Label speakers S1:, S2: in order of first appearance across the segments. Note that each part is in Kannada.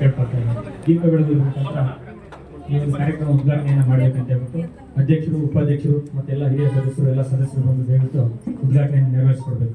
S1: ಕೇಳ್ಕೊಳ್ತಾ ಇದ್ದೀನಿ ದೀಪ ಬೆಳೆದು ಮುಖಾಂತರ ಈ ಒಂದು ಕಾರ್ಯಕ್ರಮ ಉದ್ಘಾಟನೆಯನ್ನು ಮಾಡಬೇಕಂತ ಹೇಳ್ಬಿಟ್ಟು ಅಧ್ಯಕ್ಷರು, ಉಪಾಧ್ಯಕ್ಷರು ಮತ್ತೆಲ್ಲ ಹಿರಿಯ ಸದಸ್ಯರು, ಎಲ್ಲ ಸದಸ್ಯರು ಬಂದು ದಯವಿಟ್ಟು ಉದ್ಘಾಟನೆಯನ್ನು ನೆರವೇರಿಸಿಕೊಡ್ಬೇಕು.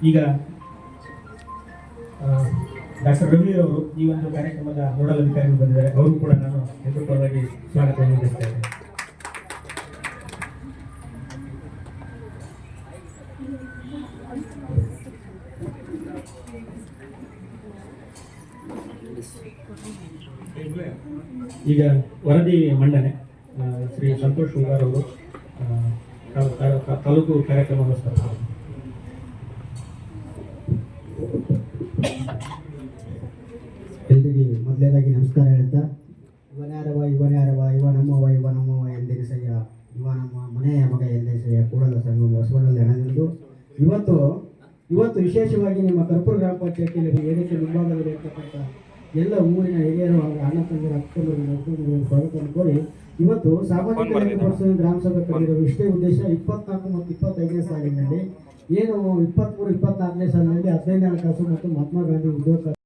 S1: 一个。ಡಾಕ್ಟರ್ ರವಿ ಅವರು ಈ ಒಂದು ಕಾರ್ಯಕ್ರಮದ ನೋಡಲ್ ಅಧಿಕಾರಿಗಳು ಬಂದಿದ್ದಾರೆ. ಅವರು ಕೂಡ ನಾನು ಹೆಸರುಪರವಾಗಿ ಸ್ವಾಗತ ನೀಡುತ್ತೇನೆ ಈಗ ವರದಿ ಮಂಡನೆ ಶ್ರೀ ಸಂತೋಷ್ ಕುಮಾರ್ ಅವರು ತಾಲೂಕು ಕಾರ್ಯಕ್ರಮ
S2: ಎಲ್ರಿಗೂ ಮೊದಲನೇದಾಗಿ ನಮಸ್ಕಾರ ಹೇಳ್ತಾ ಇವನ್ಯಾರವ ಇವನ್ಯಾರವ ಇವ ನಮ್ಮವ ಇವ ನಮ್ಮವ ಎಂದೆನಿಸಯ್ಯ ಇವ ನಮ್ಮ ಮನೆಯ ಮಗ ಎಂದೆನಿಸಯ್ಯ ಕೂಡಲ ಸಂಗಮ ಬಸವನಲ್ಲಿ ಹಣದಿಂದ ಇವತ್ತು ಇವತ್ತು ವಿಶೇಷವಾಗಿ ನಿಮ್ಮ ಕರ್ಪೂರ ಗ್ರಾಮ ಪಂಚಾಯತಿಯಲ್ಲಿ ಏನಕ್ಕೆ ಮುಂಭಾಗದಲ್ಲಿ ಇರ್ತಕ್ಕಂಥ ಎಲ್ಲ ಊರಿನ ಹಿರಿಯರು ಹಾಗೂ ಅಣ್ಣ ತಂದಿರ ಅಕ್ಕಂದರಿಗೆ ಸ್ವಾಗತವನ್ನು ಕೋರಿ ಇವತ್ತು ಸಾಮಾಜಿಕ ಗ್ರಾಮ ಸಭೆ ಕರೆದಿರುವ ಇಷ್ಟೇ ಉದ್ದೇಶ ಇಪ್ಪತ್ನಾಲ್ಕು ಮತ್ತು ಇಪ್ಪತ್ತೈದನೇ ಸಾಲಿನಲ್ಲಿ ಏನು ಇಪ್ಪತ್ತ್ಮೂರು ಇಪ್ಪತ್ನಾಲ್ಕನೇ ಸಾಲಿನಲ್ಲಿ ಹದಿನೈದನೇ ಹಣಕಾಸು ಮತ್ತು ಮಹಾತ್ಮ ಗಾಂಧಿ ಉದ್ಯೋಗ